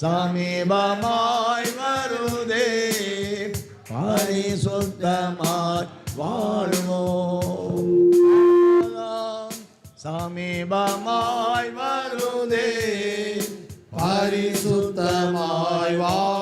சமீபமாய் வருதே. பரிசுத்தமாய் வாழ்வோம் சமீபமாய் வருதே. பரிசுத்தமாய் வாழுவோம்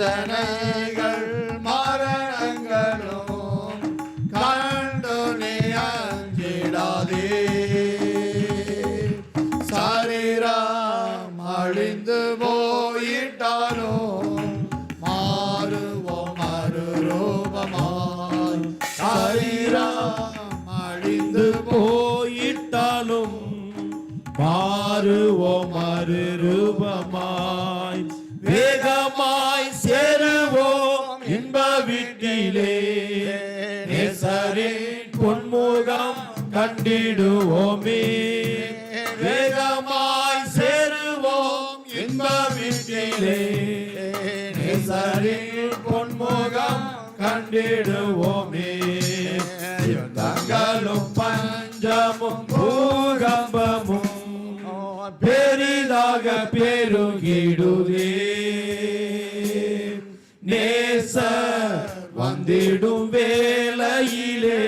வேதனைகள் கண்டிடுவோமே. வேகமாய் சேருவோம் இன்ப வீட்டிலே பொன்முகம் கண்டிடுவோமே. தங்களும் பஞ்சமும் பூகம்பமும் பெரிதாக பெருகிடுதே. நேச வந்திடும் வேலையிலே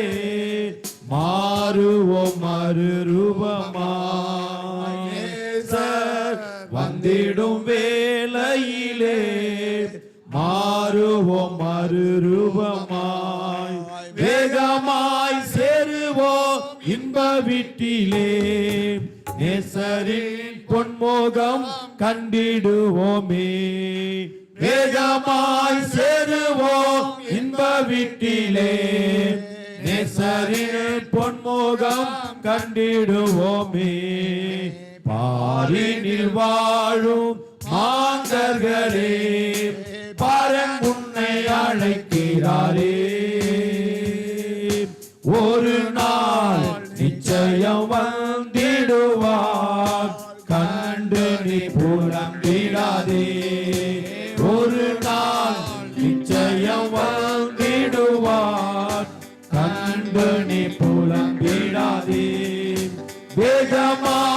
மாறுவோம் மறுரூபமாய் நேச வந்திடும் வேளையிலே மாறுவோம் மறுரூபமாய். வேகமாய் சேருவோம் இன்ப வீட்டிலே. நேசரின் பொன்மோகம் கண்டிடுவோமே. வேகமாய் சேருவோம் இன்ப வீட்டிலே. நேசரின் பொன்முகம் கண்டிடுவோமே. பாரினில் வாழும் மாந்தர்களே பாரன் உன்னை அழைக்கிறாரே. ஒரு நாள் நிச்சயம் வேகமாய்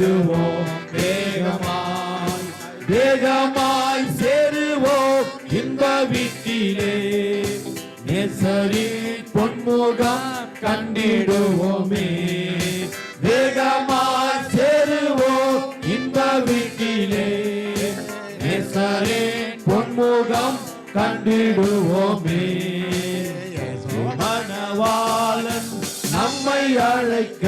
சேருவோம் வேகமாய் வேகமாய் சேருவோம். இன்ப வீட்டிலே நேசரின் பொன்முகம் கண்டிடுவோமே. வேகமாய் சேருவோம் இன்ப வீட்டிலே நேசரின் பொன்முகம் கண்டிடுவோமே. மனவாளன் நம்மை அழைக்க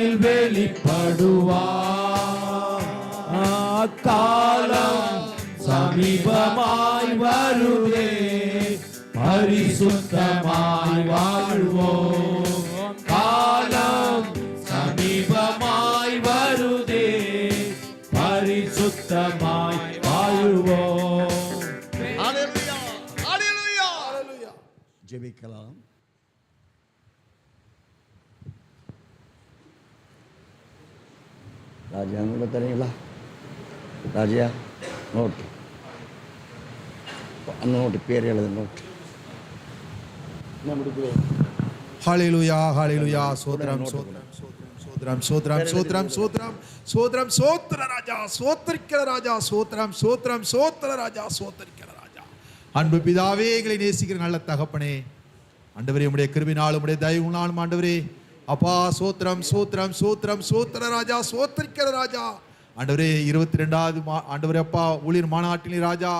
நடுவானில் வெளிப்படுவார். காலம் சமீபமாய் வருதே. பரிசுத்தமாய் வாழ்வோம். காலம் சமீபமாய் வருதே. பரிசுத்தமாய் வாழ்வோம். ஜெபிக்கலாம். ராஜா கூட தரீங்களா ராஜா நோட்டு நோட்டு பேர் எழுது நோட்டு ஹalleluya ஹalleluya சோத்ரம் சோத்ரம் சோத்ரம் சோத்ரம் சோத்ரம் சோத்ரம் சோத்ரம் சோத்ர ராஜா சோத்திரிக்கிற ராஜா சோத்ரம் சோத்ரம் சோத்ர ராஜா சோத்திரிக்கிற ராஜா அன்பு பிதாவே எங்களை நேசிக்கிற நல்ல தகப்பனே. ஆண்டவரே உம்முடைய கிருபினால் உம்முடைய தயவுனாலும் ஆண்டவரே அப்பா சூத்திரம் சூத்திரம் சூத்திரம் சோத்திர ராஜா சோத்திரிக்கிற ராஜா. ஆண்டவரே இருபத்தி ரெண்டாவது மா ஆண்டவரே அப்பா ஊழியர் மாநாட்டிலே ராஜா.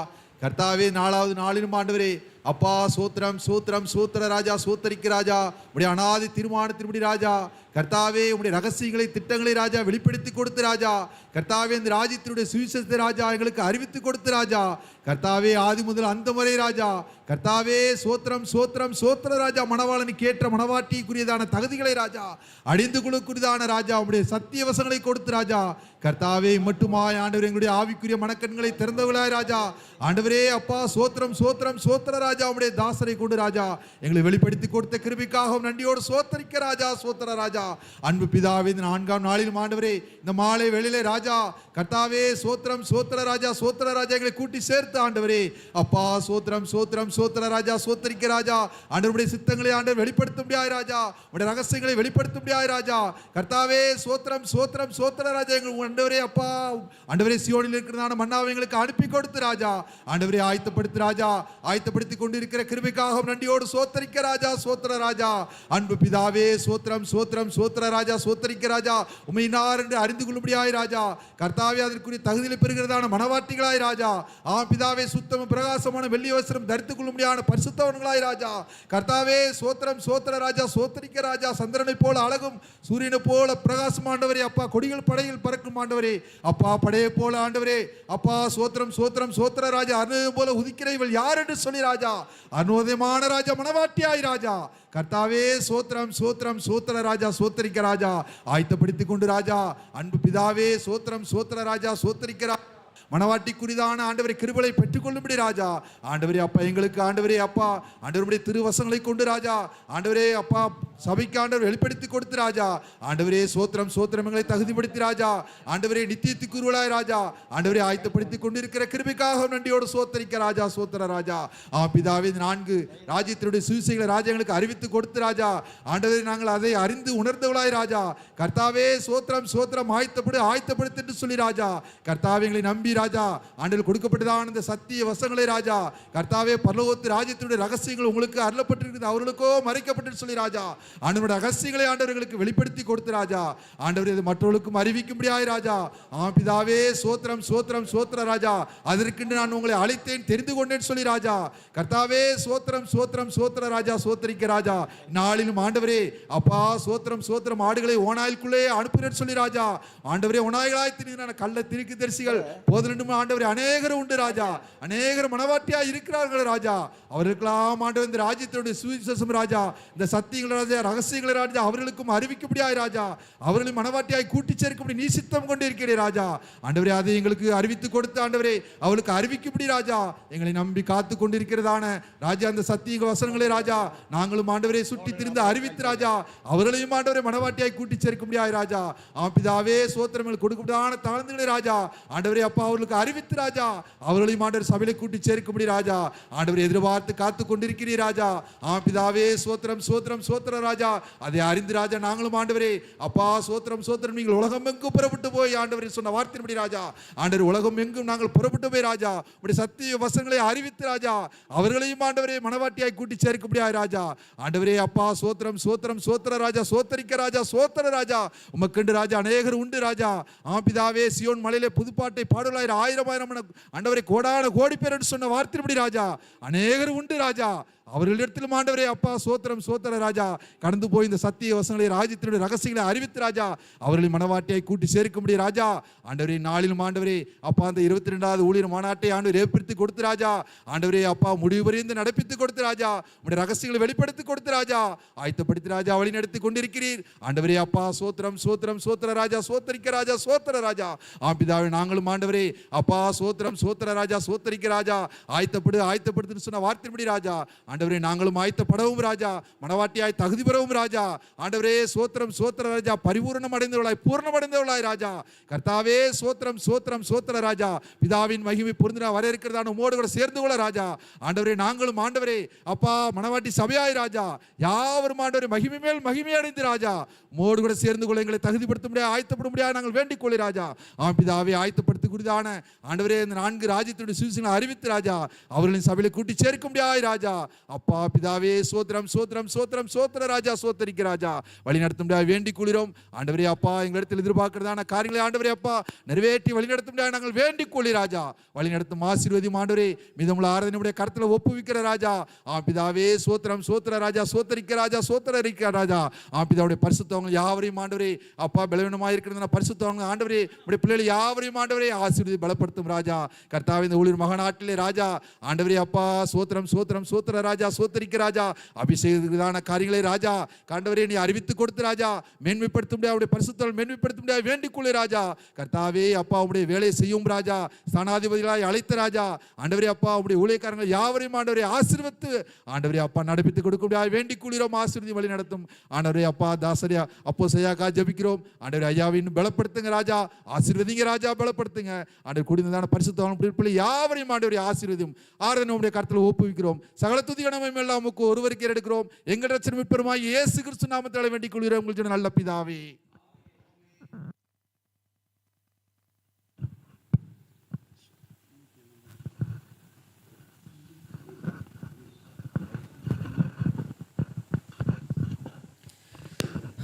கர்த்தாவே நாலாவது நாளிலும் ஆண்டவரே அப்பா சூத்திரம் சூத்திரம் சூத்திர ராஜா சோத்தரிக்க ராஜா. உடைய அனாதி தீர்மானத்தின்படி ராஜா. கர்த்தாவே உடைய ரகசியங்களை திட்டங்களை ராஜா வெளிப்படுத்தி கொடுத்து ராஜா. கர்த்தாவே இந்த ராஜ்யத்தினுடைய சுவிசேஷத்தை ராஜா எங்களுக்கு அறிவித்து கொடுத்து ராஜா. கர்த்தாவே ஆதி முதல் அந்த முறை ராஜா. கர்த்தாவே சோத்திரம் சோத்திரம் சோத்திர ராஜா. மணவாளனுக்கு ஏற்ற மணவாட்டிக்குரியதான தகுதிகளை ராஜா. அழிந்து கொடுக்குரியதான ராஜா. உடைய சத்திய வசங்களை கொடுத்து ராஜா. கர்த்தாவே மட்டுமாய் ஆண்டவர் எங்களுடைய ஆவிக்குரிய மனக்கண்களை திறந்தவர்களாய் ராஜா. ஆண்டவரே அப்பா சோத்திரம் சோத்திரம் சோத்திர ராஜா. உடைய தாசரை கொண்டு ராஜா. எங்களை வெளிப்படுத்தி கொடுத்த கிருபிக்காகவும் நன்றியோடு சோத்தரிக்க ராஜா சோத்திர ராஜா. அன்பு பிதாவே இந்த நான்காம் நாளிலும் ஆண்டவரே இந்த மாலை வெளியிலே ராஜா. கர்த்தாவே சோத்திரம் சோத்திர ராஜா சோத்திர ராஜா எங்களை கூட்டி சேர்த்து ஆண்டவரே. அப்பா சோத்திரம் சோத்திரம் சோத்திர ராஜா சோத்திரிக்க ராஜா. ஆண்டவருடைய சித்தங்களை ஆண்டவர் வெளிப்படுத்த முடியாது ராஜா. உடைய ரகசியங்களை வெளிப்படுத்த முடியாது ராஜா. கர்த்தாவே சோத்திரம் சோத்திரம் சோத்திர ராஜா எங்கள் ஆண்டவரே அப்பா. ஆண்டவரே சியோனில் இருக்கிறதான மன்னாவை எங்களுக்கு அனுப்பி கொடுத்து ராஜா. ஆண்டவரே ஆயத்தப்படுத்து ராஜா. ஆயத்தப்படுத்தி கொண்டிருக்கிற கிருபிக்காக நன்றியோடு சோத்தரிக்க ராஜா சோத்திர ராஜா. அன்பு பிதாவே சோத்திரம் சோத்திரம் சோத்திர ராஜா சோத்தரிக்க ராஜா. உமையினார் என்று அறிந்து கொள்ளும்படியாய் ராஜா. கர்த்தாவே அதற்குரிய தகுதியில் பெறுகிறதான மனவாட்டிகளாய் ராஜா. ஆ பிதாவே சுத்தம் பிரகாசமான வெள்ளி வஸ்திரம் தரித்துக் கொள்ளும்படியான பரிசுத்தவன்களாய் ராஜா. கர்த்தாவே சோத்திரம் சோத்திர ராஜா சோத்தரிக்க ராஜா சந்திரனை போல அழகும் சூரியனை போல பிரகாசம் ஆண்டவரே அப்பா கொடிகள் படையில் பறக்கும் ஆண்டவரே. அப்பா படையை போல ஆண்டவரே. அப்பா சோத்திரம் சோத்திரம் சோத்திர ராஜா அருணம் போல உதிக்கிற இவள் யார் என்று சொல்லி ராஜா. அருணோதயமான ராஜா மனவாட்டியாய் ராஜா. கர்த்தாவே சோத்திரம் சோத்திரம் சோத்திர ராஜா சோத்தரிக்க ராஜா. ஆயத்தப்படுத்திக் கொண்டு ராஜா. அன்பு பிதாவே சோத்திரம் சோத்திர ராஜா சோத்திரிக்க ராஜா. மனவாட்டிக்குரிதான ஆண்டவரை கிருபலை பெற்றுக்கொள்ளும்படி ராஜா. ஆண்டவரே அப்பா எங்களுக்கு ஆண்டவரே அப்பா. ஆண்டவருடைய திருவசங்களை கொண்டு ராஜா. ஆண்டவரே அப்பா சபைக்கு ஆண்டவர் வெளிப்படுத்தி கொடுத்து ராஜா. ஆண்டவரே சோத்திரம் சோத்திரம் எங்களை தகுதிப்படுத்தி ராஜா. ஆண்டவரே நித்தியத்துக்கு உருவலாய் ராஜா. ஆண்டவரே ஆயத்தப்படுத்தி கொண்டிருக்கிற கிருபிக்காக நன்றியோடு சோத்தரிக்க ராஜா சோத்திர ராஜா. ஆ பிதாவே நான்கு ராஜ்யத்தினுடைய சுவிசைகளை ராஜா எங்களுக்கு அறிவித்து கொடுத்து ராஜா. ஆண்டவரே நாங்கள் அதை அறிந்து உணர்ந்தவளாய் ராஜா. கர்த்தாவே சோத்திரம் சோத்திரம் ஆயத்தப்படு ஆயத்தப்படுத்து சொல்லி ராஜா. கர்த்தாவே எங்களை நம்பி ராஜா ஆண்டவர் கொடுக்கப்பட்டதான இந்த சத்திய வசங்களை ராஜா கர்த்தாவே பரலோகத்து ராஜ்யத்தினுடைய ரகசியங்கள் உங்களுக்கு அருளப்பட்டிருக்கிறது அவர்களுக்கோ மறைக்கப்பட்டு சொல்லி ராஜா. ஆண்டவருடைய ரகசியங்களை ஆண்டவர்களுக்கு வெளிப்படுத்தி கொடுத்து ராஜா. ஆண்டவர் இது மற்றவர்களுக்கும் அறிவிக்கும்படியாய் ராஜா. ஆ பிதாவே சோத்திரம் சோத்திரம் சோத்திர ராஜா. அதற்கென்று நான் உங்களை அழைத்தேன் தெரிந்து கொண்டேன் சொல்லி ராஜா. கர்த்தாவே சோத்திரம் சோத்திரம் சோத்திர ராஜா சோத்திரிக்க ராஜா. நாளிலும் ஆண்டவரே அப்பா சோத்திரம் சோத்திரம் ஆடுகளை ஓனாய்க்குள்ளே அனுப்பினேன் சொல்லி ராஜா. ஆண்டவரே ஓனாய்களாய் திரிகிறான கள்ள திருக்கு தரிசிகள் சகோதரனும் ஆண்டவர் அநேகர் உண்டு ராஜா. அநேகர் மனவாட்டியா இருக்கிறார்கள் ராஜா. அவர்களுக்கெல்லாம் ஆண்டவர் இந்த ராஜ்யத்தினுடைய சுவிசேஷம் ராஜா. இந்த சத்தியங்கள் ராஜா ரகசியங்கள் ராஜா அவர்களுக்கும் அறிவிக்கும்படியாய் ராஜா. அவர்களின் மனவாட்டியாய் கூட்டி சேர்க்கும்படி நீ சித்தம் கொண்டு இருக்கிறே ராஜா. ஆண்டவரே அதை எங்களுக்கு அறிவித்து கொடுத்த ஆண்டவரே அவளுக்கு அறிவிக்கும்படி ராஜா. எங்களை நம்பி காத்து கொண்டிருக்கிறதான ராஜா அந்த சத்திய வசனங்களே ராஜா. நாங்களும் ஆண்டவரே சுட்டி திரிந்து அறிவித்து ராஜா. அவர்களையும் ஆண்டவரை மனவாட்டியாய் கூட்டி சேர்க்கும்படியாய் ராஜா ஆபிதாவே சோத்திரங்கள் கொடுக்கப்படான தாழ்ந்துகளே ராஜா. ஆண்டவரே அப்பா அவர்களுக்கு அறிவித்து ராஜா. அவர்களையும் ஆண்டவர் சபையில கூட்டி சேர்க்கும்படி ராஜா. ஆண்டவர் எதிர்பார்த்து காத்து கொண்டிருக்கிறீர் ராஜா. ஆ பிதாவே சோத்திரம் சோத்திரம் சோத்திர ராஜா. அதை அறிந்து ராஜா நாங்களும் ஆண்டவரே. அப்பா சோத்திரம் சோத்திரம் நீங்கள் உலகம் எங்கும் புறப்பட்டு போய் ஆண்டவரே சொன்ன வார்த்தையின்படி ராஜா. ஆண்டவர் உலகம் எங்கும் நாங்கள் புறப்பட்டு போய் ராஜா. உடைய சத்திய வசங்களை அறிவித்து ராஜா. அவர்களையும் ஆண்டவரே மனவாட்டியாய் கூட்டி சேர்க்கும்படியாய் ராஜா. ஆண்டவரே அப்பா சோத்திரம் சோத்திரம் சோத்திர ராஜா. சோத்தரிக்க ராஜா சோத்திர ராஜா. உமக்கண்டு ராஜா அநேகர் உண்டு ராஜா. ஆபிதாவே சியோன் மலையிலே புதுப்பாட்டை பாடு பாடலாயிரம் ஆயிரம் ஆயிரம் ஆண்டவரை கோடான கோடி பேர் என்று சொன்ன வார்த்தைப்படி ராஜா. அநேகர் உண்டு ராஜா. அவர்களிடத்திலும் ஆண்டவரே அப்பா சோத்திரம் சோத்திர ராஜா கடந்து போய் இந்த சத்திய வசனங்களை ராஜ்யத்தினுடைய ரகசியங்களை அறிவித்து ராஜா. அவர்களின் மனவாட்டியை கூட்டி சேர்க்கும்படி ராஜா. ஆண்டவரே நாளிலும் ஆண்டவரே அப்பா அந்த இருபத்தி ரெண்டாவது ஊழியர் மாநாட்டை ஆண்டவர் ஏற்படுத்தி கொடுத்து ராஜா. ஆண்டவரே அப்பா முடிவு வரைந்து நடப்பித்து கொடுத்து ராஜா. உடைய ரகசியங்களை வெளிப்படுத்தி கொடுத்து ராஜா. ஆயத்தப்படுத்தி ராஜா வழி நடத்தி கொண்டிருக்கிறீர். ஆண்டவரே அப்பா சோத்திரம் சோத்திரம் சோத்திர ராஜா சோத்தரிக்க ராஜா சோத்திர ராஜா. ஆம்பிதாவே நாங்களும் ஆண்டவரே அப்பா சோத்திரம் சோத்திர ராஜா சோத்தரிக்க ராஜா. ஆயத்தப்படு ஆயத்தப்படுத்துன்னு சொன்ன வார்த்தைப்படி ராஜா. ஆண்டவரே நாங்களும் ஆயத்தப்படவும் ராஜா. மனவாட்டியாய் தகுதி பெறவும் ராஜா. ஆண்டவரே சோத்திரம் சோத்திர ராஜா. பரிபூர்ணம் அடைந்தவளாய் பூர்ணம் அடைந்தவளாய் ராஜா. கர்த்தாவே சோத்திரம் சோத்திரம் சோத்திர ராஜா. பிதாவின் மகிமை புரிந்தா வர இருக்கிறதான உமோடு கூட சேர்ந்து கொள்ள ராஜா. ஆண்டவரே நாங்களும் ஆண்டவரே அப்பா மனவாட்டி சபையாய் ராஜா. யாவரும் ஆண்டவரே மகிமை மேல் மகிமை அடைந்து ராஜா. உமோடு கூட சேர்ந்து கொள்ள எங்களை தகுதிப்படுத்த முடியாது ஆயத்தப்பட முடியாது நாங்கள் வேண்டிக் கொள்ளி ராஜா. ஆம் பிதாவே ஆயத்தப்படுத்தி குறிதான ஆண்டவரே இந்த நான்கு ராஜ்யத்துடைய சுவிசேஷங்களை அறிவித்து ராஜா. அவர்களின் சபையில கூட்டி சேர்க்க முடியாது ராஜா. அப்பா பிதாவே சோத்திரம் சோத்திரம் சோத்திரம் சோத்திர ராஜா சோத்தரிக்க ராஜா. வழி நடத்த முடியாது வேண்டிக் கொள்கிறோம். ஆண்டவரே அப்பா எங்களிடத்தில் எதிர்பார்க்கிறதான காரியங்களை ஆண்டவரே அப்பா நிறைவேற்றி வழி நடத்த முடியாது நாங்கள் வேண்டிக் கொள்ளி ராஜா. வழி நடத்தும் ஆசீர்வதி ஆண்டவரே மீதமுள்ள ஆராதனையுடைய கருத்தில் ஒப்புவிக்கிற ராஜா. ஆ பிதாவே சோத்திரம் சோத்திர ராஜா சோத்தரிக்க ராஜா சோத்தரிக்க ராஜா. ஆ பிதாவுடைய பரிசுத்தவங்க யாவரையும் ஆண்டவரே அப்பா பலவீனமாக இருக்கிறது பரிசுத்தவங்க ஆண்டவரே உடைய பிள்ளைகள் யாவரையும் ஆண்டவரே ஆசீர்வதி பலப்படுத்தும் ராஜா. கர்த்தாவே இந்த ஊழியர் மகநாட்டிலே ராஜா. ஆண்டவரே அப்பா சோத்திரம் சோத்திரம் சோத்திர ராஜா. ராஜா சோத்தரிக்க ராஜா அபிஷேகத்தான காரியங்களை ராஜா காண்டவரே நீ அறிவித்து கொடுத்து ராஜா மேன்மைப்படுத்த முடியாது அவருடைய பரிசுத்தல் மேன்மைப்படுத்த முடியாது வேண்டிக்கொள்ளு ராஜா. கர்த்தாவே அப்பா உடைய வேலையை செய்யும் ராஜா ஸ்தானாதிபதிகளாய் அழைத்த ராஜா. ஆண்டவரே அப்பா உடைய ஊழியக்காரங்கள் யாவரையும் ஆண்டவரை ஆசிர்வத்து. ஆண்டவரே அப்பா நடப்பித்து கொடுக்க முடியாது வேண்டிக் கொள்கிறோம் ஆசீர்வதி வழி நடத்தும். ஆண்டவரே அப்பா தாசரியா அப்போ செய்யாக்கா ஜபிக்கிறோம். ஆண்டவரே ஐயாவின் பலப்படுத்துங்க ராஜா ஆசீர்வதிங்க ராஜா பலப்படுத்துங்க. ஆண்டவர் குடிந்ததான பரிசுத்தவன் பிள்ளை யாவரையும் ஆண்டவரை ஆசீர்வதியும். ஆறுதல் நம்முடைய கருத்தில் ஒப்புவிக்கிறோம். சகல துதிகள் கணமையும் எல்லாம் உமக்கு ஒருவருக்கு எடுக்கிறோம். எங்கள் ரச்சனை பெருமாய் இயேசு கிறிஸ்து நாமத்தால வேண்டிக் கொள்கிறோம். உங்களுக்கு நல்ல பிதாவே.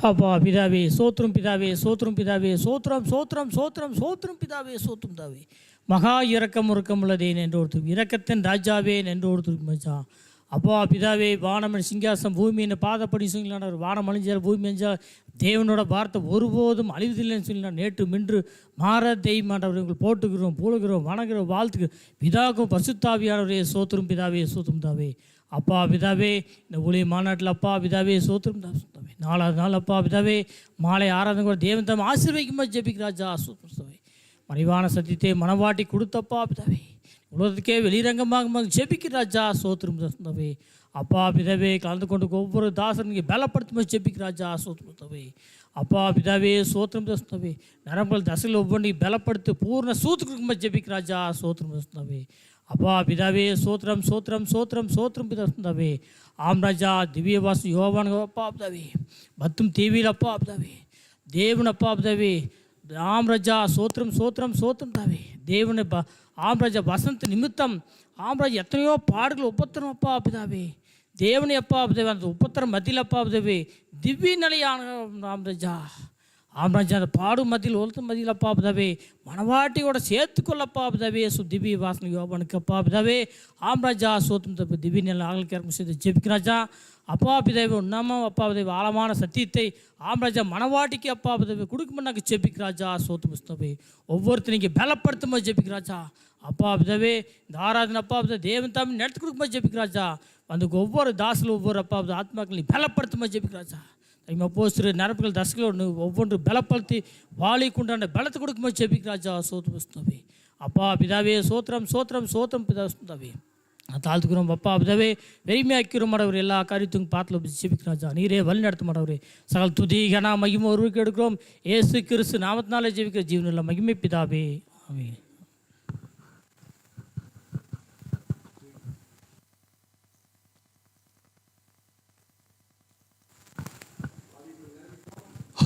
அப்பா பிதாவே சோத்ரம் பிதாவே சோத்ரம் பிதாவே சோத்ரம் சோத்ரம் சோத்ரம் சோத்ரம் பிதாவே சோத்தும் தாவே மகா இரக்கம் உறக்கம் உள்ளதே என்று ஒருத்தரும் இரக்கத்தின் ராஜாவே என்று ஒருத்தருக்கு மச்சான் அப்பா பிதாவே வானமன் சிங்காசம் பூமியின் பாதப்படி சொல்லினார் வானம் அழிஞ்சால் பூமி அழிஞ்சால் தேவனோட வார்த்தை ஒருபோதும் அழிவதில்லைன்னு சொல்லினார் நேற்று மின்று மாற தெய்வமாண்டவர்கள் போட்டுக்கிறோம் போலுகிறோம் வணங்குகிறோம் வாழ்த்துக்கு பிதாக்கும் பசுத்தாவியானவரே சோத்திரும் பிதாவே சோத்தும் தாவே அப்பா பிதாவே இந்த ஒளி மாநாட்டில் அப்பா பிதாவே சோத்திரம் தாவே நாலாவது நாள் அப்பா பிதாவே மாலை ஆராதனை கூட தேவன் தம் ஆசீர்வதிக்கும்போது ஜெபிக் ராஜா சோத்திரம் மறைவான சத்தியத்தை மனவாட்டி கொடுத்தப்பா பிதாவே. உலகத்துக்கே வெளிரங்கமாக ஜெபிக்கு ராஜா சோத்திரம் தந்தாவே. அப்பா பிதாவே கலந்து கொண்டு ஒவ்வொரு தாசனுக்கு பலப்படுத்தும் ஜெபிக்கு ராஜா சோத்திரம் தந்தாவே. அப்பா பிதாவே சோத்திரம் தந்தாவே. நரம்புகள் தசையில் ஒவ்வொன்றையும் பலப்படுத்து பூர்ண சூத்துக்கு ஜெபிக்கு ராஜா சோத்திரம் தந்தாவே. அப்பா பிதாவே சோத்திரம் சோத்திரம் சோத்திரம் சோத்திரம் பிதாவே ஆம் ராஜா திவ்ய வாசு யோவான் அப்பா பிதாவே. பத்தும் தேவியில் அப்பா பிதாவே. தேவன் அப்பா பிதாவே. ஆம் ராஜா சோத்திரம் சோத்திரம் சோத்திரம் தாவே தேவனை ஆம்ராஜ வசந்த் வசந்த நிமித்தம் ஆம்ராஜ் எத்தனையோ பாடுகள் உபத்திரம் அப்பா பிதாவே. தேவனை அப்பா பிதாவே. அந்த உபத்திரம் மத்தியில் அப்பா பிதாவே. திவ்ய நிலையான ஆம் ராஜா அந்த பாடும் மதியில் ஒருத்த மதியில் அப்பா பிதாவே மனவாட்டியோட சேர்த்துக்கொள்ளப்பா பிதாவே. சு திவி வாசனை யோபனுக்கு அப்பா பிதாவே. ஆம் ராஜா சோத்தும் தப்பு திவ்ய நிலை ஆளுக்கு செய்து ஜெபிக்க அப்பா பிதாவே உண்ணாம அப்பா பிதாவே ஆழமான சத்தியத்தை ஆம் ராஜா மனவாட்டிக்கு அப்பா பிதாவே கொடுக்கும்போது ஜெபிக்க ராஜா சோத்து முஸ்தபே ஒவ்வொருத்தர் நீங்கள் பலப்படுத்தும் ஜெபிக்க அப்பா பிதாவே இந்த ஆராதனை அப்பா பிதா தேவன் தாமி நடத்து கொடுக்கும்போது ஜெபிக்க வந்து ஒவ்வொரு தாசில் ஒவ்வொரு அப்பா பிதா ஆத்மாக்களையும் பலப்படுத்தும் ஜெபிக்க இம்மா போஸ்டர் நரம்புகள் தசைகள் ஒன்று ஒவ்வொன்று பலப்படுத்தி வாளிக்கு உண்டான பலத்தை கொடுக்கும்போது ஜெபிக்க சோத்து அப்பா பிதாவே சோத்திரம் சோத்திரம் சோத்திரம் பிதா சுந்தாவே தாழ்த்துக்கிறோம் அப்பா பிதாவே வெறுமையாக்கிறோம் மாடவர். எல்லா காரியத்தையும் பார்த்துல செபிக்காஜா நீரே வழி நடத்த மாடவரே. சகல் துதி கனா மகிமை ஒருவருக்கு எடுக்கிறோம். ஏசு கிறிஸ்து நாமத்தினாலே ஜெபிக்கிற ஜீவனில் மகிமை பிதாவே. ஆமே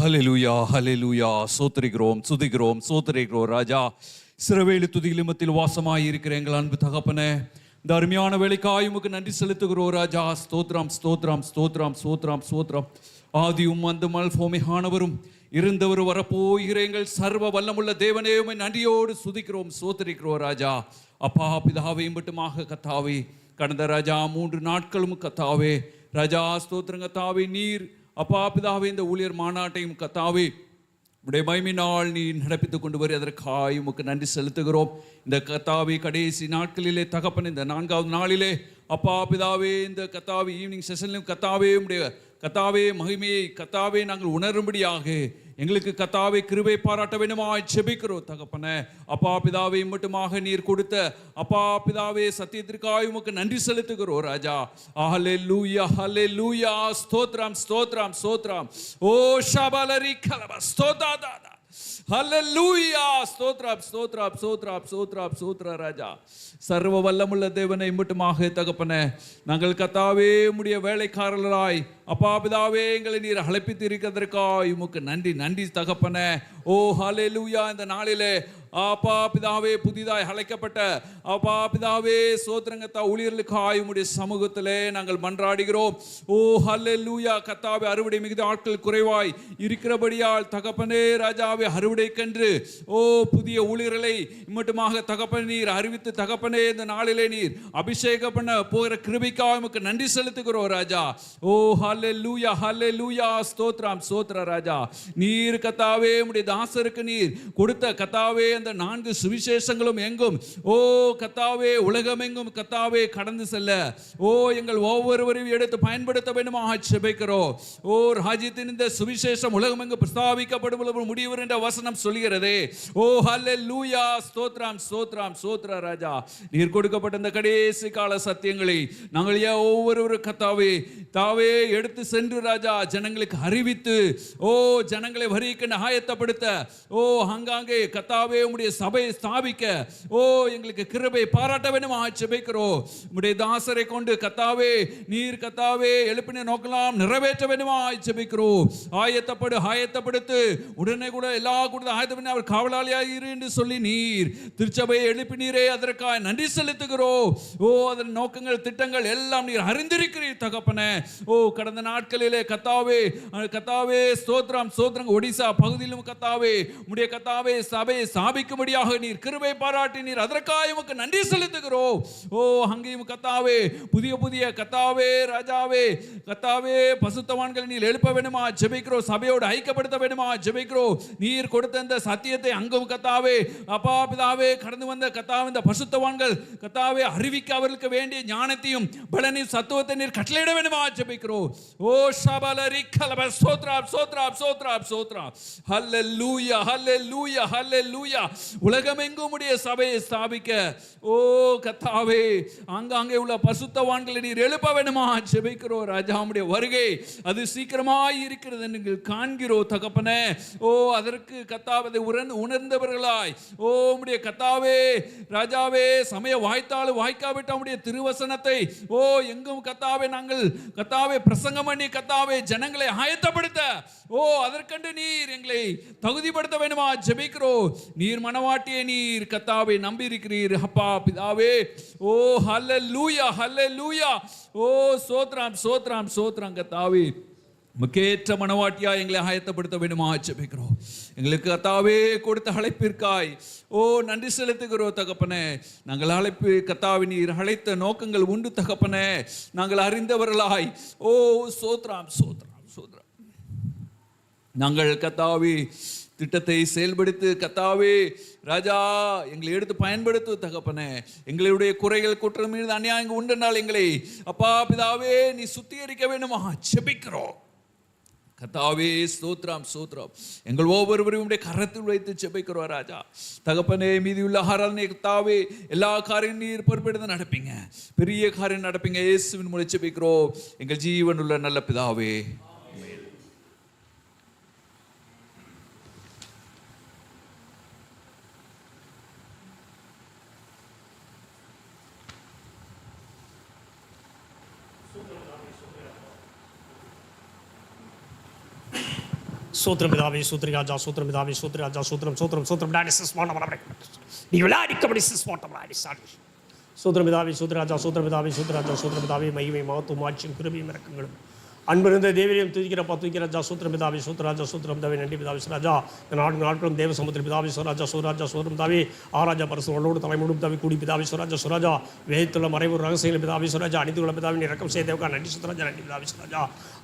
ஹலெலுயா ஹலெலுயா சோத்திரிக்கிறோம் சுதிக்கிறோம் சோத்திரிக்கிறோம் ராஜா. சிறவேலு துதியிலுமத்தில் வாசமாய் இருக்கிற எங்கள் அன்பு தகப்பனே. இந்த அருமையான வேலைக்காய் உமக்கு நன்றி செலுத்துகிறோம் ராஜா. ஸ்தோத்ராம் ஸ்தோத்ராம் ஸ்தோத்ராம் ஸ்தோத்ராம் ஸ்தோத்ராம் ஆதியும் அந்த ஃபோமிகானவரும் இருந்தவர் வரப்போகிற எங்கள் சர்வ வல்லமுள்ள தேவனே உம்மை நன்றியோடு சுதிக்கிறோம் சோத்திரிக்கிறோம் ராஜா. அப்பா பிதாவையும் மட்டுமாக கத்தாவே. கடந்த ராஜா மூன்று நாட்களும் கத்தாவே. ராஜா ஸ்தோத்திரம் கத்தாவே. நீர் அப்பா பிதாவே இந்த ஊழியர் மாநாட்டையும் கத்தாவே உடைய மகிமையினால் நீ நடப்பித்துக் கொண்டு வரி உமக்கு நன்றி செலுத்துகிறோம். இந்த கத்தாவி கடைசி நாட்களிலே தகப்பன் இந்த நான்காவது நாளிலே அப்பா பிதாவே இந்த கத்தாவி ஈவினிங் செஷன்லையும் கத்தாவே உடைய கத்தாவே மகிமையை கத்தாவே நாங்கள் உணரும்படியாக எங்களுக்கு கத்தாவை கிருபை பாராட்ட வேண்டுமாய் செபிக்கிறோம் தகப்பன. அப்பா பிதாவை மட்டுமாக நீர் கொடுத்த அப்பா பிதாவே சத்தியத்திற்காக உமக்கு நன்றி செலுத்துகிறோம் ராஜா. ஹலே லூயா ஹலே லூயா ஸ்தோத்ரம் ஸ்தோத்ராம் ஸ்தோத்ராம். ஓ ஷபலரி கலப ஸ்தோதா தாதா ஹalleluya ஸ்தோத்ராப் ஸ்தோத்ரம் ஸ்தோத்ரம் ஸ்தோத்ரம் ஸ்தோத்ர ராஜா சர்வ வல்லமுள்ள தேவனை மட்டுமாக தகப்பன நாங்கள் கத்தாவே முடிய வேலைக்காரர்களாய் அப்பா பிதாவே எங்களை நீர் அழைப்பித்து இருக்கிறதற்காய் உமக்கு நன்றி நன்றி தகப்பன. ஓ ஹalleluya இந்த நாளிலே அப்பா பிதாவே புதிதாய் அழைக்கப்பட்ட அப்பா பிதாவே சோத்திரங்கத்தா ஊழியர்களுக்கு ஆயுமுடைய சமூகத்திலே நாங்கள் மன்றாடுகிறோம். ஓ ஹல்லே லூயா கத்தாவே அறுவடை மிகுந்த ஆட்கள் குறைவாய் இருக்கிறபடியால் தகப்பனே ராஜாவே அறுவடை கன்று. ஓ புதிய ஊழியர்களை மட்டுமாக தகப்பன் நீர் அறிவித்து தகப்பனே இந்த நாளிலே நீர் அபிஷேகம் பண்ண போகிற கிருபிக்காக உமக்கு நன்றி செலுத்துகிறோம் ராஜா. ஓ ஹல்லே லூயா ஹல்லே லூயா ஸ்தோத்ராம் ஸ்தோத்ர ராஜா. நீர் கத்தாவே உடைய தாசருக்கு நீர் கொடுத்த கத்தாவே அந்த நான்கு சுவிசேஷங்களும் எங்கும். ஓ கத்தாவே உலகமெங்கும் கத்தாவே கடந்து செல்ல. ஓ எங்கள் ஒவ்வொருவரையும் எடுத்து பயன்படுத்த வேண்டுமாக செபிக்கிறோம் ஓ ராஜ்யத்தின் இந்த சுவிசேஷம் உலகமெங்கும் பிரஸ்தாபிக்கப்படும் பொழுது முடிவு என்ற வசனம் சொல்கிறது ஓ ஹல்லே லூயா ஸ்தோத்ராம் ஸ்தோத்ராம் ஸ்தோத்ர ராஜா. நீர் கொடுக்கப்பட்ட இந்த கடைசி கால சத்தியங்களை நாங்கள் ஏன் ஒவ்வொரு கத்தாவே தாவே எடுத்து சென்று ராஜா ஜனங்களுக்கு அறிவித்து ஓ ஜனங்களை வரிக்கு ஆயத்தப்படுத்த. ஓ அங்காங்கே கத்தாவே உம்முடைய சபையை ஸ்தாபிக்க ஓ எங்களுக்கு கிருபை பாராட்ட வேணுமா ஜெபிக்கிறோம் உம்முடைய தாசரை கொண்டு கத்தாவே நீர் கத்தாவே எழுப்பின நோக்கலாம் நிறைவேற்ற வேணுமா ஜெபிக்கிறோம் ஆயத்தப்படு ஆயத்தப்படுத்து. உடனே கூட எல்லா கூட ஆயத்த பண்ணி அவர் காவலாளியாக இரு என்று சொல்லி நீர் திருச்சபையை எழுப்பினீரே அதற்காக நன்றி செலுத்துகிறோம் ஓ அதன் நோக்கங்கள் திட்டங்கள் எல்லாம் நீர் அறிந்திருக்கிறீர் தகப்பன. ஓ கடந்த நாட்களிலே கத்தாவே கத்தாவே ஸ்தோத்ரம் ஸ்தோத்ரம் ஒடிசா பகுதியிலும் கத்தாவே உடைய கத்தாவே சபையை சாபி ஸ்தாபிக்கும்படியாக நீர் கிருபை பாராட்டி நீர் அதற்காக உமக்கு நன்றி செலுத்துகிறோம் ஓ அங்கேயும் கத்தாவே புதிய புதிய கத்தாவே ராஜாவே கத்தாவே பசுத்தவான்கள் நீர் எழுப்ப வேண்டுமா? ஜெபிக்கிறோம் சபையோடு ஐக்கப்படுத்த வேண்டுமா? ஜெபிக்கிறோம் நீர் கொடுத்த இந்த சத்தியத்தை அங்கும் கத்தாவே. அப்பா பிதாவே கடந்து வந்த கத்தாவே இந்த பசுத்தவான்கள் கத்தாவே அறிவிக்க அவர்களுக்கு வேண்டிய ஞானத்தையும் பலனையும் சத்துவத்தை நீர் கட்டளையிட வேணுமா ஜெபிக்கிறோம் ஓ ஷபலரி கலப சோத்ரா சோத்ரா சோத்ரா சோத்ரா ஹல்லேலூயா ஹல்ல லூயா உலகமெங்கும் உடைய சபையை ஸ்தாபிக்க ஓ கத்தாவே ஆங்காங்கே உள்ள பசுத்தவான்களை நீர் எழுப்ப வேணுமா ஜெபிக்கிறோம் ராஜாவுடைய வருகை அது சீக்கிரமாய் இருக்கிறது நீங்கள் காண்கிறோம் தகப்பனே. ஓ அதற்கு கத்தாவதை உணர்ந்து உணர்ந்தவர்களாய். ஓ உடைய கத்தாவே ராஜாவே சமய வாய்த்தாலும் வாய்க்காவிட்ட உடைய திருவசனத்தை. ஓ எங்கும் கத்தாவே நாங்கள் கத்தாவே பிரசங்கம் பண்ணி கத்தாவே ஜனங்களை ஆயத்தப்படுத்த. ஓ அதற்கண்டு நீர் எங்களை தகுதிப்படுத்த வேண்டுமா? ஜெபிக்கிறோம் நீர் மனவாட்டியை நீர் கத்தாவே நம்பி இருக்கிறீர் அப்பா பிதாவே. ஓ அல்ல லூயா ஹல்ல லூயா ஓ சோத்ராம் சோத்ராம் சோத்ராம் கத்தாவே. முக்கேற்ற மனவாட்டியா எங்களை ஆயத்தப்படுத்த வேண்டுமா? ஜெபிக்கிறோம். எங்களுக்கு கத்தாவே கொடுத்த அழைப்பிற்காய். ஓ நன்றி செலுத்துகிறோம் தகப்பனே. நாங்கள் அழைப்பு கத்தாவி நீர் அழைத்த நோக்கங்கள் உண்டு தகப்பனே. நாங்கள் அறிந்தவர்களாய். ஓ சோத்ராம் சோத்ராம் சோத்ராம். நாங்கள் கத்தாவி திட்டத்தை செயல்படுத்து கத்தாவே ராஜா எங்களை எடுத்து பயன்படுத்து தகப்பனே. எங்களுடைய குறைகள் குற்றம் மீது அநியாயங்கள் உண்டனால் எங்களை அப்பா பிதாவே நீ சுத்திகரிக்க வேண்டுமா செபிக்கிறோம். கத்தாவே ஸ்தோத்ராம் ஸ்தோத்ராம் எங்கள் ஒவ்வொருவரையும் உடைய கரத்தில் வைத்து செபிக்கிறோம் ராஜா. தகப்பனே மீதி உள்ள கத்தாவே எல்லா காரியம் நீர் பொறுப்பெடுத்து நடப்பீங்க. பெரிய காரியம் நடப்பீங்க இயேசுவின் மூலம் செபிக்கிறோம். எங்கள் ஜீவன் உள்ள நல்ல பிதாவே. சூத்திரம் பிதாவே சூத்திரி ராஜா சூத்திரம் பிதாவே சூத்திரி ராஜா சூத்திரம் சூத்திரம் சூத்திரம். டாடி சிஸ் நீ விளையாடிக்கபடி சிஸ் மாட்டம் விளையாடி சாடி சூத்திரம் பிதாவே சூத்திரராஜா சூத்திரம் பிதாவே சூத்திரராஜா சூத்திரம் பிதாவே மகிமை மகத்துவம் ஆட்சியும் கிருபியும் இறக்கங்களும் அன்பிருந்த தேவியம் துதிக்கிறப்பா ராஜா சூத்திரம் பிதாவி சூத்ராஜா சூத்திரம் தாவி நன்றி பிதாவி ராஜா. இந்த நாடு நாட்களும் தேவ சமுத்திர பிதாவி சுராஜா சூராஜா சூரம் தாவி ஆராஜா பரசுகளோடு தலைமுடும் தாவி கூடி பிதாவி சுராஜா சுராஜா வேத்துள்ள மறைவு ரகசியங்கள் பிதாவே சுராஜா அணிந்துள்ள பிதாவின் இறக்கம் செய்ய தேவக்கா நன்றி சுத்ராஜா நன்றி பிதாவி சுராஜா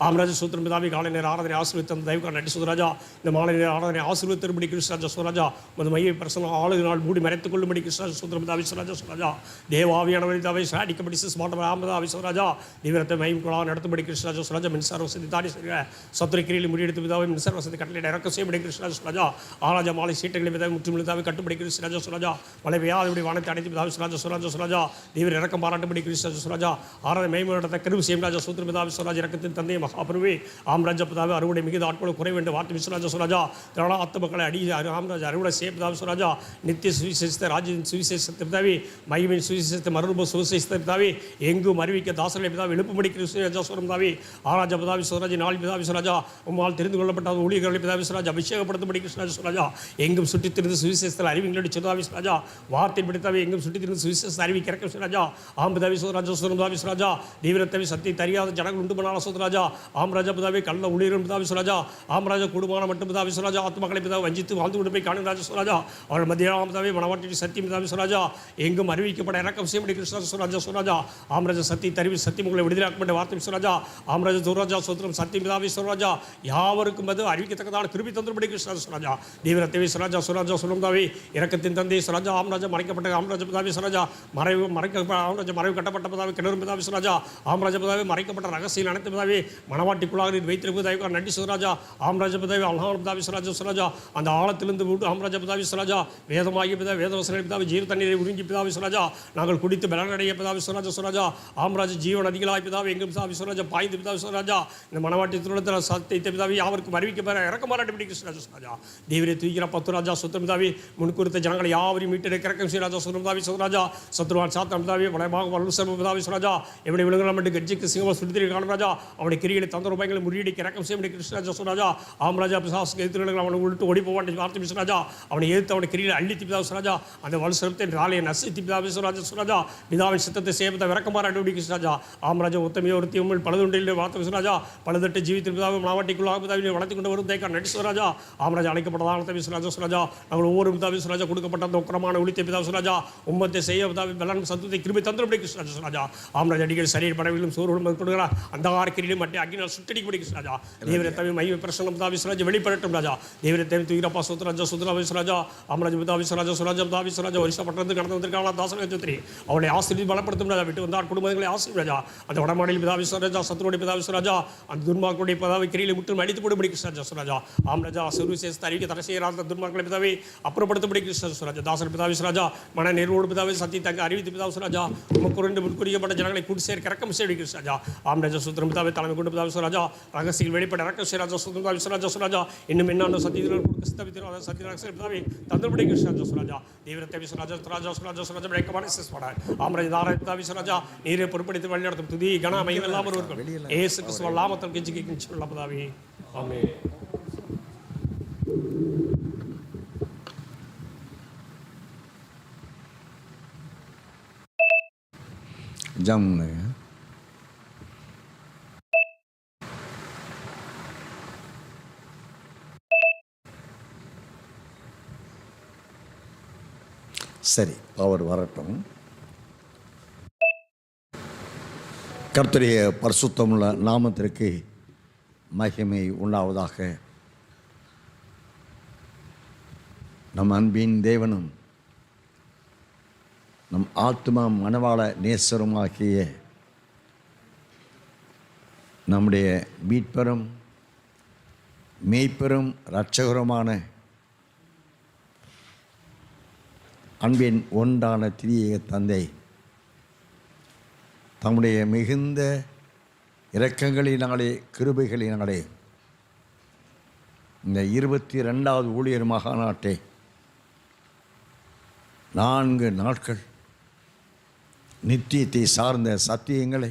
ஆமராஜ சூத்திரம் பிதாவி காலை நேர ஆராதனை ஆசிர்வித்த அந்த தேவகா நன்றி சுத்ராஜா இந்த மாலை நேர ஆராதனை ஆசிர்வித்திரும்படி கிருஷ்ணராஜா சுராஜா மது மைய பிரசனம் ஆளு நாள் மூடி மறைத்துக் கொள்ளும்படி கிருஷ்ணராஜா சூத்திரம் பிதாவே சுராஜா சுராஜா தேவாவியானவரை தாவை சாடிக்கப்படி சிஸ் மாட்டவர் ஆமதாவே சுராஜா தீவிரத்தை மையம் குழா நடத்தும்படி கிருஷ்ணராஜா சுராஜா ராஜா. மின்சார வசதி தாடி செய்கிற சத்துரை கிரியில் முடியெடுத்து விதாவை மின்சார வசதி கட்டளை இறக்க செய்யப்படி கிருஷ்ணராஜ சுராஜா ஆராஜா மாலை சீட்டங்களை விதாவை முற்றும் கட்டுப்படி கிருஷ்ணராஜா சுராஜா மலை பெய்யாதபடி வானத்தை அடைத்து விதாவை சுராஜா சுராஜா சுராஜா தீவிர இறக்கம் பாராட்டுபடி கிருஷ்ணராஜ சுராஜா ஆராத மேம்படத்தை கருவு செய்யும் ராஜா சூத்திர விதாவை சுராஜா இறக்கத்தின் தந்தை மகாபிரவி ஆம் ராஜா பிதாவை அறுவடை மிகுந்த ஆட்கள் குறை வேண்டும். வாட்டு விஸ்வராஜா சுராஜா திரளா ஆத்த மக்களை அடி ராமராஜா அறுவடை செய்ய பிதாவை சுராஜா நித்திய சுவிசேஷத்தை ராஜ்யத்தின் சுவிசேஷத்தை பிதாவி மகிமின் சுவிசேஷத்தை மறுபு சுவிசேஷத்தை பிதாவி எங்கும் அறிவிக்க தாசனை பிதாவை எழுப்பும்படி கிருஷ்ணராஜா சுரம் பிதாவே. ஆராஜா ராஜா பிதாவி சுவராஜா நாள் பிதாவி சுராஜா உம்மால் தெரிந்து கொள்ளப்பட்ட ஊழியர்களை பிதாவி சுராஜா அபிஷேகப்படுத்தும்படி கிருஷ்ணராஜா சுராஜா எங்கும் சுற்றித் திருந்து சுவிசேஷத்தில் அறிவிங்களடி சுதாவி சுராஜா வார்த்தை பிடித்தாவே எங்கும் சுற்றித் திருந்து சுவிசேஷத்தை அறிவி கிறக்க சுராஜா ஆம் பிதாவி சுராஜா சுரந்தாவி பிதாவி சுராஜா தீவிரத்தவி சக்தி தெரியாத ஜனங்கள் உண்டு பண்ணால சுராஜா ஆம் ராஜா பிதாவே கள்ள ஊழியர்கள் பிதாவி சுராஜா ஆம் ராஜா குடும்பமான மட்டும் பிதாவி சுராஜா ஆத்மக்களை பிதாவை வஞ்சித்து வாழ்ந்து கொண்டு போய் காணும் ராஜா சுராஜா அவள் மத்தியானம் பிதாவே மனவாட்டி சத்தியம் பிதாவி சுராஜா எங்கும் அறிவிக்கப்பட இறக்கம் செய்யப்படி கிருஷ்ண சுராஜா சுராஜா ஆம் ராஜா சத்தி தருவி சத்தியம் உங்களை விடுதலாக்கப்பட்ட வார்த்தை சுராஜா ஆம் ராஜா சோத்திரம் சத்தியம் பிதாவி சுராஜா. யாவருக்கும் அது அறிவிக்கத்தக்கதான கிருபி தந்திரப்படி கிருஷ்ண சுராஜா. தீவிரத்தேவி சுராஜா சுராஜா சுரந்தாவி இறக்கத்தின் தந்தை சுராஜா ஆம்ராஜா மறைக்கப்பட்ட ஆம்ராஜ பிதாவி சுராஜா. மறைவு மறைக்க ஆம்ராஜா மறைவு கட்டப்பட்ட பிதாவி கிணறு பிதாவி சுராஜா. ஆம்ராஜ பிதாவி மறைக்கப்பட்ட ரகசியம் அனைத்து பிதாவி. மணவாட்டி நீர் வைத்திருப்பு பிதாவி நன்றி சுராஜா. ஆம்ராஜ பிதாவி அல்ஹான் பிதாவி சுராஜா சுராஜா. அந்த ஆழத்திலிருந்து விட்டு ஆம்ராஜ பிதாவி சுராஜா. வேதமாகிய பிதா வேதவசன பிதாவி ஜீவ தண்ணீரை உறிஞ்சி பிதாவி சுராஜா. நாங்கள் குடித்து பலனடைய பிதாவி சுராஜா சுராஜா. ஆம்ராஜ ஜீவன் அதிகளாய் பிதாவி எங்கும் பிதாவி சுராஜா. பாய்ந்து பிதாவி சுராஜா. ராஜா. இந்த மனவாட்டி திருடத்தில் சத்தை பிதாவி யாவருக்கும் அறிவிக்க பெற இறக்க மாறாட்டி கிருஷ்ணராஜா ராஜா தேவரை தூக்கிற பத்து ராஜா சுத்தம் பிதாவி முன்குறித்த ஜனங்களை யாவரையும் மீட்டு கிறக்கம் ஸ்ரீராஜா சுரம் பிதாவி சுராஜா சத்ருவான் சாத்தம் பிதாவி வளமாக வலுசர்ம பிதாவி சுராஜா எப்படி விழுங்கலாம் என்று கட்சிக்கு சிங்கம் சுடுதிரி காணும் ராஜா. அவனுடைய கிரிகளை தந்த ரூபாய்களை முறியடி கிறக்கம் செய்ய கிருஷ்ணராஜா சுராஜா ஆம் ராஜா பிசாஸ் எதிர்த்து அவனை விட்டு ஓடி போவான் வார்த்தை விஸ்வராஜா அவனை எதிர்த்து அவனை கிரிகளை அள்ளி பிதாவி சுராஜா அந்த வலுசரத்தை ராலையை நசி பிதாவி சுராஜா சுராஜா பிதாவின் சித்தத்தை சேவத்தை விறக்கமாற அடி கிருஷ்ணராஜா ஆம் ராஜா உத்தமையோ ஒருத்தி உங்கள் பலதுண்டில் வார்த்தை ராஜா பலதட்டு ஜீவித்தில் பிதாவும் மாவட்டிக்குள்ளாக பிதாவினை வளர்த்து கொண்டு வரும் தேக்கா நடி சுராஜா ஆமராஜா அழைக்கப்பட்டதான விஸ்வராஜா சுராஜா நாங்கள் ஒவ்வொரு பிதாவி சுராஜா கொடுக்கப்பட்ட அந்த உக்கரமான ஒளித்த பிதா சுராஜா உம்மத்தை செய்ய பிதாவி பலன் சத்துவத்தை கிருபி தந்திரப்படி கிருஷ்ணராஜா சுராஜா ஆமராஜா அடிக்கடி சரீர் படவிலும் சூரியனும் கொடுக்கிறார் அந்த ஆர்க்கிரியிலும் மட்டை அக்னியால் சுட்டடிக்கப்படி கிருஷ்ணராஜா. தேவர தேவரத்தவி மைய பிரசனம் பிதாவி சுராஜா வெளிப்படட்டும் ராஜா. தேவர தேவரத்தவி துயிரப்பா சுத்ராஜா சுத்ரா விஸ்வராஜா ஆமராஜா பிதாவி சுராஜா சுராஜா பிதாவி சுராஜா வருஷப்பட்டது கடந்து வந்திருக்காங்களா தாசன சத்திரி அவனை ஆசிரியர் பலப்படுத்தும் ராஜா விட்டு வந்தார் குடும்பங்களை ஆசிரியர் ராஜா. அந்த வடமாடியில் பிதாவி சுராஜா சத்ருடைய பிதாவி சுராஜா அந்த துன்மார்களுடைய பிதாவை கிரியில முற்று அடித்து போடுபடி கிருஷ்ணராஜா சுராஜா ஆம் ராஜா சர்வீசேஸ் அறிவிக்க தடை செய்யறாத துன்மார்களை பிதாவை அப்புறப்படுத்தபடி சுராஜா தாசர் பிதாவி சுராஜா மன நிர்வோடு பிதாவை சத்தி தங்க அறிவித்து பிதாவி சுராஜா உமக்கு ரெண்டு முன்குறிக்கப்பட்ட ஜனங்களை கூட்டு சேர் கறக்கம் செய்ய கிருஷ்ணராஜா ஆம் ராஜா சுத்திரம் பிதாவை தலைமை கொண்டு பிதாவி சுராஜா ரகசியில் வெளிப்பட இறக்க சுராஜா சுத்திரம் பிதாவி சுராஜா சுராஜா இன்னும் என்ன சத்தியத்தில் கொடுக்க ஸ்தபித்திரம் சத்திய ரகசிய பிதாவை தந்திரபடி கிருஷ்ணராஜா சுராஜா தீவிரத்தை விஸ்வராஜா சுராஜா சுராஜா சுராஜா விளக்கமான சிஸ்பட ஆம் ராஜா தாராய் பிதாவி சுராஜா நீரை பொறுப்படுத்தி வழிநடத்தும் துதி கன மையம் எல்லாம் ஒருவர்கள் ஏசு கிறிஸ்துவ லாமத்தம் கெஞ்சி கேட்கும் சொல்ல பிதாவே ஆமே ஜம்முங்க சரி அவர் வரட்டும் கர்த்தருடைய பரிசுத்தமுள்ள நாமத்திற்கு மகிமை உண்டாவதாக. நம் அன்பின் தேவனும் நம் ஆத்மா மனவாள நேசருமாகிய நம்முடைய மீட்பெரும் மெய்ப்பெரும் இரட்சகருமான அன்பின் ஒன்றான திரிய தந்தை தம்முடைய மிகுந்த இரக்கங்களினாலே கிருபைகளினாலே இந்த இருபத்தி ரெண்டாவது ஊழியர் மகாநாட்டை நான்கு நாட்கள் நித்தியத்தை சார்ந்த சத்தியங்களை